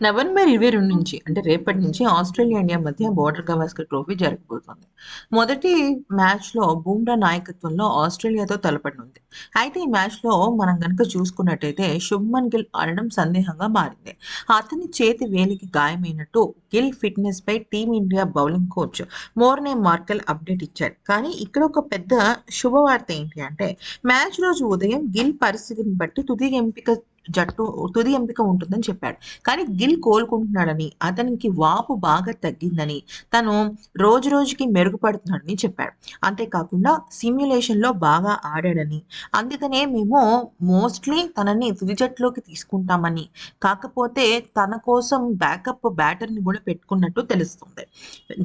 November ఇరవై రెండు నుంచి అంటే రేపటి నుంచి ఆస్ట్రేలియా ఇండియా మధ్య బోర్డర్ గవాస్కర్ ట్రోఫీ జరగబోతోంది. మొదటి మ్యాచ్లో బూమ్రా నాయకత్వంలో ఆస్ట్రేలియాతో తలపడనుంది అయితే ఈ మ్యాచ్లో మనం కనుక చూసుకున్నట్టయితే శుభ్మన్ గిల్ ఆడడం సందేహంగా మారింది. అతని చేతి వేలికి గాయమైనట్టు గిల్ ఫిట్నెస్ పై team India bowling coach Morne Morkel update ఇచ్చాడు. కానీ ఇక్కడ ఒక పెద్ద శుభవార్త ఏంటి అంటే మ్యాచ్ రోజు ఉదయం గిల్ పరిస్థితిని బట్టి తుది ఎంపిక జట్టు తుది ఎంపిక ఉంటుందని చెప్పాడు. కానీ గిల్ కోలుకుంటున్నాడని అతనికి వాపు బాగా తగ్గిందని తను రోజు రోజుకి మెరుగుపడుతున్నాడని చెప్పాడు. అంతేకాకుండా సిమ్యులేషన్లో బాగా ఆడాడని. అందుకనే మేము మోస్ట్లీ తనని తుది జట్టులోకి తీసుకుంటామని. కాకపోతే తన కోసం బ్యాకప్ బ్యాటర్ని కూడా పెట్టుకున్నట్టు తెలుస్తుంది.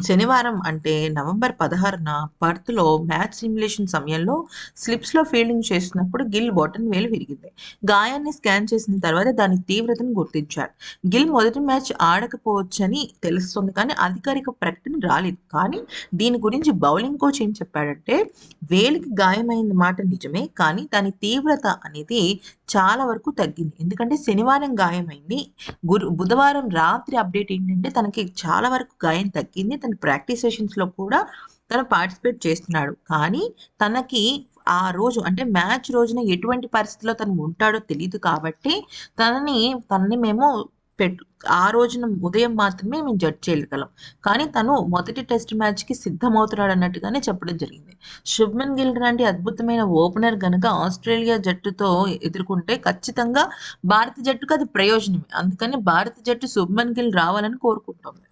శనివారం అంటే నవంబర్ పదహారున పర్త్లో మ్యాచ్ సిమ్యులేషన్ సమయంలో స్లిప్స్లో ఫీల్డింగ్ చేస్తున్నప్పుడు గిల్ బొటన్ వేలు విరిగింది. గాయాన్ని స్కాన్ చేసిన తర్వాత దాని తీవ్రతను గుర్తించారు గిల్ మొదటి మ్యాచ్ ఆడకపోవచ్చని తెలుస్తుంది కానీ అధికారిక ప్రకటన రాలేదు. కానీ దీని గురించి బౌలింగ్ కోచ్ ఏం చెప్పాడంటే వేలికి గాయమైన మాట నిజమే కానీ దాని తీవ్రత అనేది చాలా వరకు తగ్గింది. ఎందుకంటే శనివారం గాయమైంది. గురు బుధవారం రాత్రి అప్డేట్ ఏంటంటే తనకి చాలా వరకు గాయం తగ్గింది. తన ప్రాక్టీస్ సెషన్స్లో కూడా తను పార్టిసిపేట్ చేస్తున్నాడు. కానీ తనకి ఆ రోజు అంటే మ్యాచ్ రోజున ఎటువంటి పరిస్థితిలో తను ఉంటాడో తెలియదు కాబట్టి తనని తనని మేము పెట్టు ఆ రోజున ఉదయం మాత్రమే మేము జడ్జ్ చేయగలం. కానీ తను మొదటి టెస్ట్ మ్యాచ్కి సిద్ధమవుతున్నాడు అన్నట్టుగానే చెప్పడం జరిగింది. శుభ్మన్ గిల్ లాంటి అద్భుతమైన ఓపెనర్ గనక ఆస్ట్రేలియా జట్టుతో ఎదుర్కొంటే ఖచ్చితంగా భారత జట్టుకు అది ప్రయోజనమే. అందుకని భారత జట్టు శుభ్మన్ గిల్ రావాలని కోరుకుంటోంది.